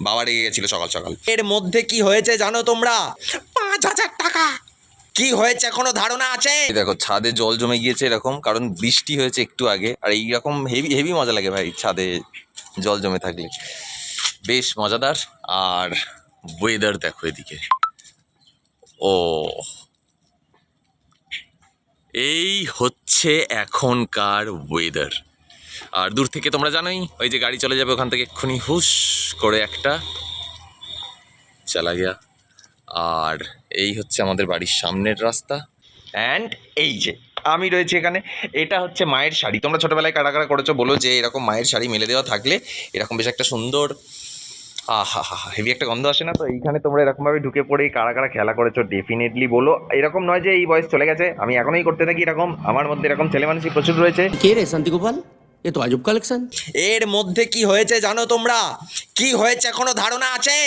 বাবা রেগে গেছিল সকাল সকাল। এর মধ্যে কি হয়েছে জানো তোমরা? পাঁচ হাজার টাকা। কি হয়েছে কোনো ধারণা আছে? দেখো, ছাদে জল জমে গিয়েছে এরকম, কারণ বৃষ্টি হয়েছে একটু আগে, আর এইরকম হেভি হেভি মজা লাগে ভাই, ছাদে জল জমে থাকলে। বেশ মজাদার, আর ওয়েদার দেখো এদিকে। ও, এই হচ্ছে এখনকার ওয়েদার আর দূর থেকে তোমরা জানোই, ওই যে গাড়ি চলে যাবে ওখান থেকে এক্ষুনি হুশ করে একটা চালা গিয়া। আর এই হচ্ছে আমাদের বাড়ির সামনের রাস্তা। অ্যান্ড এই যে, আমি রয়েছে এখানে। এটা হচ্ছে মায়ের শাড়ি। তোমরা ছোটোবেলায় কারা কারা করেছ বলো যে এরকম মায়ের শাড়ি মেলে দেওয়া থাকলে এরকম বেশ একটা সুন্দর আহা হা হেভি একটা গন্ধ আসে না? তো এইখানে তোমরা এরকমভাবে ঢুকে পড়ে কারা কারা খেলা করেছ ডেফিনেটলি বলো। এরকম নয় যে এই বয়স চলে গেছে, আমি এখনই করতে থাকি এরকম। আমার মধ্যে এরকম ছেলে মানুষই প্রচুর রয়েছে। কে রে শান্তি গোপাল এ তো আজব কালেকশন এর মধ্যে কি হয়েছে জানো তোমরা? কি হয়েছে কোনো ধারণা আছে?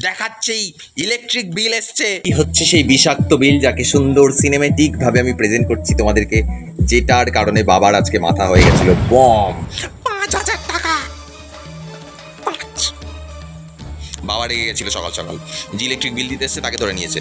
দেখাচ্ছি ইলেকট্রিক বিল এসছে। কি হচ্ছে সেই বিষাক্ত বিল যাকে সুন্দর সিনেমেটিক ভাবে আমি প্রেজেন্ট করছি তোমাদেরকে যেটার কারণে বাবার আজকে মাথা হয়ে গেছিল বম। পাঁচ হাজার টাকা। বাবা রেগে গেছিল সকাল সকাল। যে ইলেকট্রিক বিল দিতে এসছে তাকে ধরে নিয়েছে।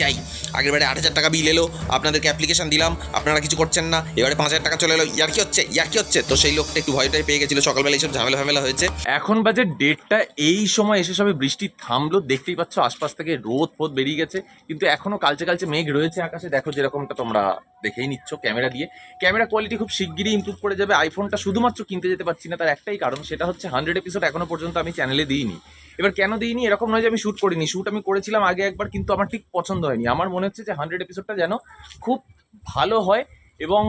যাই, আগের বারে আট হাজার টাকা বিল এলো, আপনাদেরকে অ্যাপ্লিকেশান দিলাম, আপনারা কিছু করছেন না, এবারে পাঁচ হাজার টাকা চলে এলো, ইয়ার কি হচ্ছে, ইয়ার কি হচ্ছে? তো সেই লোকটা একটু ভয়টাই পেয়ে গেছিল সকালবেলা এইসব ঝামেলা ফামেলা হয়েছে। এখন বাজে ডেটটা এই সময় এসে সবে বৃষ্টি থামলো, দেখতেই পাচ্ছ আশপাশ থেকে রোদ ফোদ বেরিয়ে গেছে, কিন্তু এখনও কালচে কালচে মেঘ রয়েছে আকাশে, দেখো যেরকমটা তোমরা দেখেই নিচ্ছ ক্যামেরা দিয়ে। ক্যামেরা কোয়ালিটি খুব শিগগিরই ইমপ্রুভ করে যাবে। আইফোনটা শুধুমাত্র কিনতে যেতে পারছি না, তার একটাই কারণ, সেটা হচ্ছে হান্ড্রেড এপিসোড এখনও পর্যন্ত আমি চ্যানেলে দিইনি। এবার কেন দিইনি? এরকম নয় যে আমি শ্যুট করিনি। শ্যুট আমি করেছিলাম আগে একবার, কিন্তু আমার ঠিক পছন্দ হয়নি। আমার মনে হচ্ছে যে হান্ড্রেড এপিসোডটা যেন খুব ভালো হয় এবং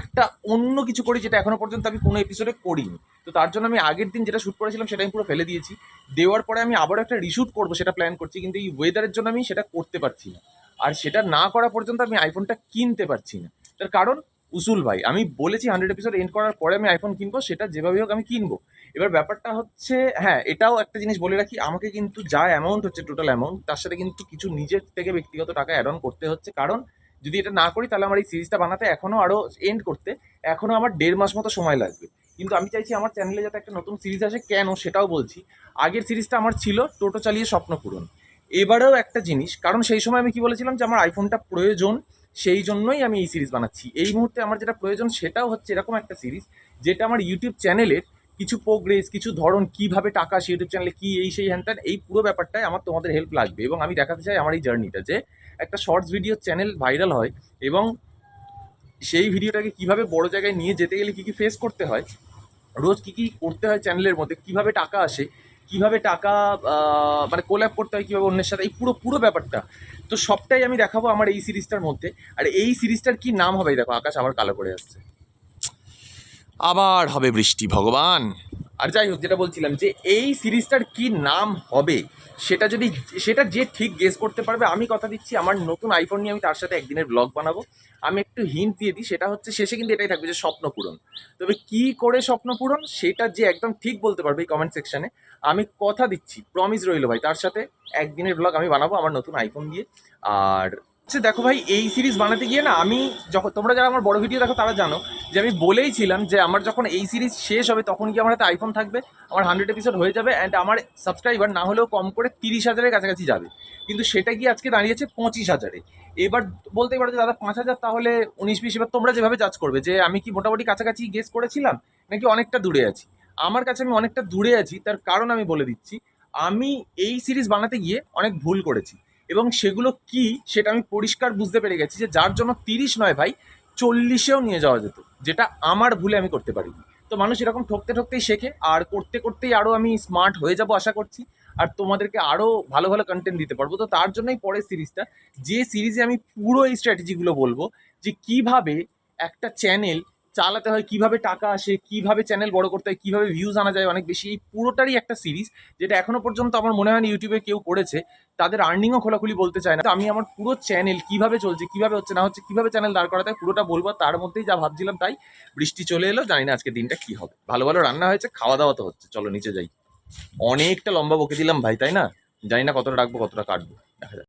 একটা অন্য কিছু করি যেটা এখনও পর্যন্ত আমি কোনো এপিসোডে করিনি। তো তার জন্য আমি আগের দিন যেটা শ্যুট করেছিলাম, সেটা আমি পুরো ফেলে দিয়েছি। দেওয়ার পরে আমি আবারও একটা রিশুট করব, সেটা প্ল্যান করছি, কিন্তু এই ওয়েদারের জন্য আমি সেটা করতে পারছি না। আর সেটা না করা পর্যন্ত আমি আইফোনটা কিনতে পারছি না। তার কারণ, উসুল ভাই, আমি বলেছি হান্ড্রেড এপিসোড এন্ড করার পরে আমি আইফোন কিনবো, সেটা যেভাবে হোক আমি কিনবো। এবার ব্যাপারটা হচ্ছে হ্যাঁ এটাও একটা জিনিস বলে রাখি, আমাকে কিন্তু যা অ্যামাউন্ট হচ্ছে টোটাল অ্যামাউন্ট তার সাথে কিন্তু কিছু নিজের থেকে ব্যক্তিগত টাকা অ্যাড অন করতে হচ্ছে। কারণ, যদি এটা না করি, তাহলে আমার এই সিরিজটা বানাতে এখনও আরও এন্ড করতে এখনও আমার দেড় মাস মতো সময় লাগবে। কিন্তু আমি চাইছি আমার চ্যানেলে যাতে একটা নতুন সিরিজ আসে, কেন সেটাও বলছি। আগের সিরিজটা আমার ছিল, টোটো চালিয়ে স্বপ্ন পূরণ। এবারেও একটা জিনিস, কারণ সেই সময় আমি কি বলেছিলাম যে আমার আইফোনটা প্রয়োজন, সেই জন্যই আমি এই সিরিজ বানাচ্ছি। এই মুহূর্তে আমার যেটা প্রয়োজন সেটাও হচ্ছে এরকম একটা সিরিজ যেটা আমার ইউটিউব চ্যানেলের কিছু প্রোগ্রেস কিছু ধরন, কীভাবে টাকা আসে ইউটিউব চ্যানেলে কী, এই সেই হ্যান এই পুরো ব্যাপারটায় আমার তোমাদের হেল্প লাগবে। এবং আমি দেখাতে চাই আমার এই জার্নিটা যে একটা শর্টস ভিডিও চ্যানেল ভাইরাল হয় এবং সেই ভিডিওটাকে কীভাবে বড় জায়গায় নিয়ে যেতে গেলে কী কী ফেস করতে হয়, রোজ কী কী করতে হয় চ্যানেলের মধ্যে, কীভাবে টাকা আসে কীভাবে টাকা মানে কোল্যাপ করতে হয়, কীভাবে অন্যের সাথে, এই পুরো পুরো ব্যাপারটা। তো সবটাই আমি দেখাবো আমার এই সিরিজটার মধ্যে। আর এই সিরিজটার কি নাম হবে দেখো, আকাশ আবার কালো করে আসছে। আবার হবে বৃষ্টি, ভগবান। আর যাই হোক, যেটা বলছিলাম যে এই সিরিজটার কি নাম হবে সেটা যদি, সেটা যে ঠিক গেস করতে পারবে, আমি কথা দিচ্ছি, আমার নতুন আইফোন নিয়ে আমি তার সাথে একদিনের ব্লগ বানাবো। আমি একটু হিন্ট দিয়ে দিই, সেটা হচ্ছে শেষে কিন্তু এটাই থাকবে যে স্বপ্ন পূরণ। তবে কি করে স্বপ্ন পূরণ, সেটা যে একদম ঠিক বলতে পারবে এই কমেন্ট সেকশনে আমি কথা দিচ্ছি প্রমিস রইল ভাই, তার সাথে একদিনের ব্লগ আমি বানাবো আমার নতুন আইফোন দিয়ে। আর হচ্ছে দেখো ভাই, এই সিরিজ বানাতে গিয়ে না, আমি যখন, তোমরা যারা আমার বড় ভিডিও দেখো, তারা জানো যে আমি বলেইছিলাম যে আমার যখন এই সিরিজ শেষ হবে, তখন কি আমার হাতে আইফোন থাকবে? আমার হান্ড্রেড এপিসোড হয়ে যাবে অ্যান্ড আমার সাবস্ক্রাইবার না হলেও কম করে তিরিশ হাজারের কাছাকাছি যাবে। কিন্তু সেটা কি আজকে দাঁড়িয়েছে পঁচিশ হাজারে। এবার বলতেই পারো যে, দাদা, পাঁচ হাজার তাহলে উনিশ, বিশ, এবার তোমরা যেভাবে জাজ করবে যে আমি কি মোটামুটি কাছাকাছি গেস করেছিলাম, নাকি অনেকটা দূরে আছি? আমার কাছে আমি অনেকটা দূরে আছি, তার কারণ আমি বলে দিচ্ছি, আমি এই সিরিজ বানাতে গিয়ে অনেক ভুল করেছি। এবং সেগুলো কি সেটা আমি পরিষ্কার বুঝতে পেরে গেছি যে, যার জন্য তিরিশ নয় ভাই চল্লিশেও নিয়ে যাওয়া যেত, যেটা আমার ভুলে আমি করতে পারিনি। তো মানুষ এরকম ঠকতে ঠকতেই শেখে, আর করতে করতেই আরও আমি স্মার্ট হয়ে যাব আশা করছি, আর তোমাদেরকে আরও ভালো ভালো কন্টেন্ট দিতে পারব। তো তার জন্যই পরের সিরিজটা যে সিরিজে আমি পুরো এই স্ট্র্যাটেজিগুলো বলব, যে কীভাবে একটা চ্যানেল চালাতে হয়, কীভাবে টাকা আসে, কীভাবে চ্যানেল বড় করতে হয়, কীভাবে ভিউজ আনা যায়, অনেক বেশি। এই পুরোটারই একটা সিরিজ যেটা এখনও পর্যন্ত আমার মনে হয় না ইউটিউবে কেউ করেছে। তাদের আর্নিংও খোলাখুলি বলতে চায় না। আমি আমার পুরো চ্যানেল কীভাবে চলছে, কীভাবে হচ্ছে, না হচ্ছে, কীভাবে চ্যানেল দাঁড় করাতে পুরোটা বলব। তার মধ্যেই যা ভাবছিলাম তাই বৃষ্টি চলে এলো, জানি না আজকে দিনটা কি হবে। ভালো ভালো রান্না হয়েছে খাওয়া দাওয়া তো হচ্ছে। চলো, নিচে যাই। অনেকটা লম্বা বকে দিলাম ভাই, তাই না? জানি না কতটা রাখব, কতটা কাটবো। দেখা যাক।